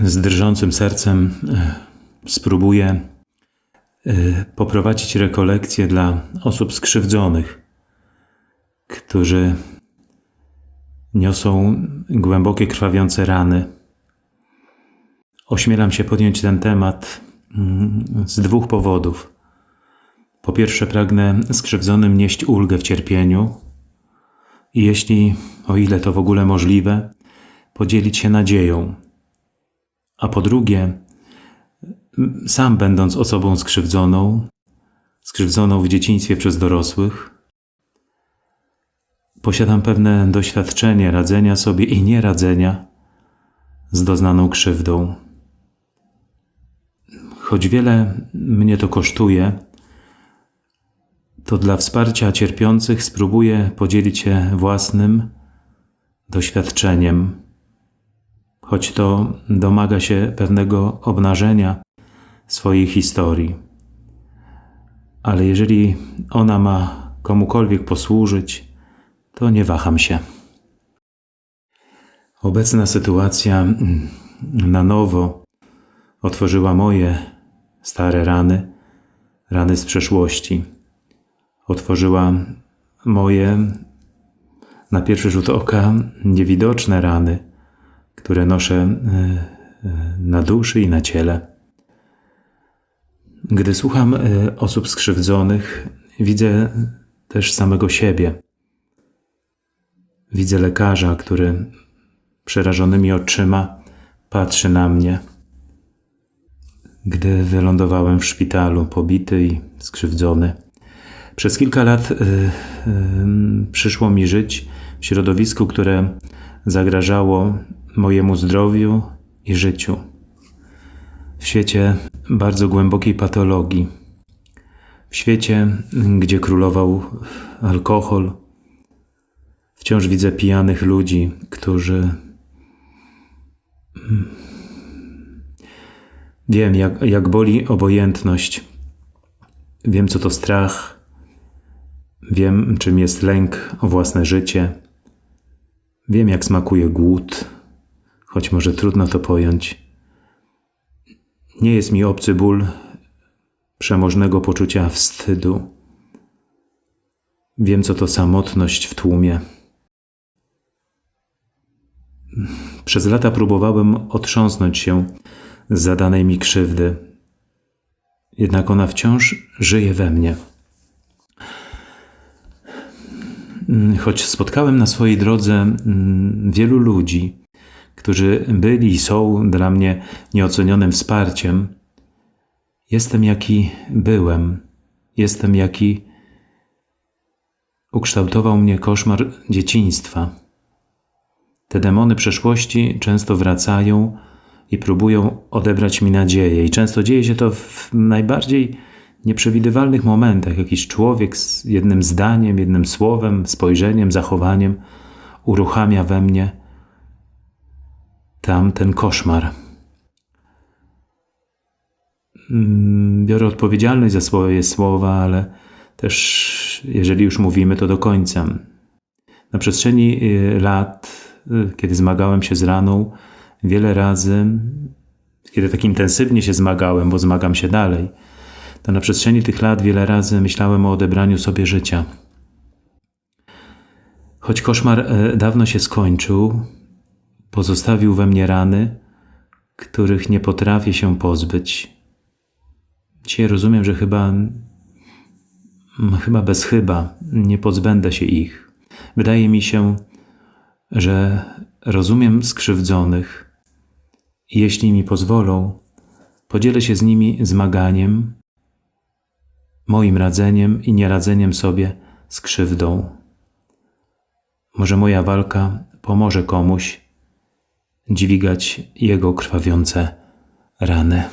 z drżącym sercem e, spróbuję e, poprowadzić rekolekcję dla osób skrzywdzonych, którzy niosą głębokie, krwawiące rany. Ośmielam się podjąć ten temat mm, z dwóch powodów. Po pierwsze, pragnę skrzywdzonym nieść ulgę w cierpieniu i jeśli, o ile to w ogóle możliwe, podzielić się nadzieją. A po drugie, sam będąc osobą skrzywdzoną, skrzywdzoną w dzieciństwie przez dorosłych, posiadam pewne doświadczenie radzenia sobie i nieradzenia z doznaną krzywdą. Choć wiele mnie to kosztuje, to dla wsparcia cierpiących spróbuję podzielić się własnym doświadczeniem, choć to domaga się pewnego obnażenia swojej historii. Ale jeżeli ona ma komukolwiek posłużyć, to nie waham się. Obecna sytuacja na nowo otworzyła moje stare rany, rany z przeszłości otworzyła moje na pierwszy rzut oka niewidoczne rany, które noszę e, e, na duszy i na ciele. Gdy słucham e, osób skrzywdzonych, widzę też samego siebie. Widzę lekarza, który przerażonymi oczyma patrzy na mnie. Gdy wylądowałem w szpitalu, pobity i skrzywdzony, przez kilka lat przyszło mi żyć w środowisku, które zagrażało mojemu zdrowiu i życiu. W świecie bardzo głębokiej patologii. W świecie, gdzie królował alkohol, wciąż widzę pijanych ludzi, którzy. Mm, wiem, jak, jak boli obojętność. Wiem, co to strach Wiem, czym jest lęk o własne życie. Wiem, jak smakuje głód, choć może trudno to pojąć. Nie jest mi obcy ból przemożnego poczucia wstydu. Wiem, co to samotność w tłumie. Przez lata próbowałem otrząsnąć się z zadanej mi krzywdy, jednak ona wciąż żyje we mnie. Choć spotkałem na swojej drodze mm, wielu ludzi, którzy byli i są dla mnie nieocenionym wsparciem, jestem jaki byłem, jestem jaki ukształtował mnie koszmar dzieciństwa. Te demony przeszłości często wracają i próbują odebrać mi nadzieję, i często dzieje się to w najbardziej nieprzewidywalnych momentach. Jakiś człowiek z jednym zdaniem, jednym słowem, spojrzeniem, zachowaniem uruchamia we mnie tam ten koszmar. Mm, biorę odpowiedzialność za swoje słowa, ale też, jeżeli już mówimy, to do końca. Na przestrzeni y, lat, y, kiedy zmagałem się z raną, wiele razy, kiedy tak intensywnie się zmagałem, bo zmagam się dalej, to na przestrzeni tych lat wiele razy myślałem o odebraniu sobie życia. Choć koszmar e, dawno się skończył, pozostawił we mnie rany, których nie potrafię się pozbyć. Dzisiaj rozumiem, że chyba, chyba bez chyba nie pozbędę się ich. Wydaje mi się, że rozumiem skrzywdzonych jeśli mi pozwolą, podzielę się z nimi zmaganiem moim radzeniem i nieradzeniem sobie z krzywdą. Może moja walka pomoże komuś dźwigać jego krwawiące rany.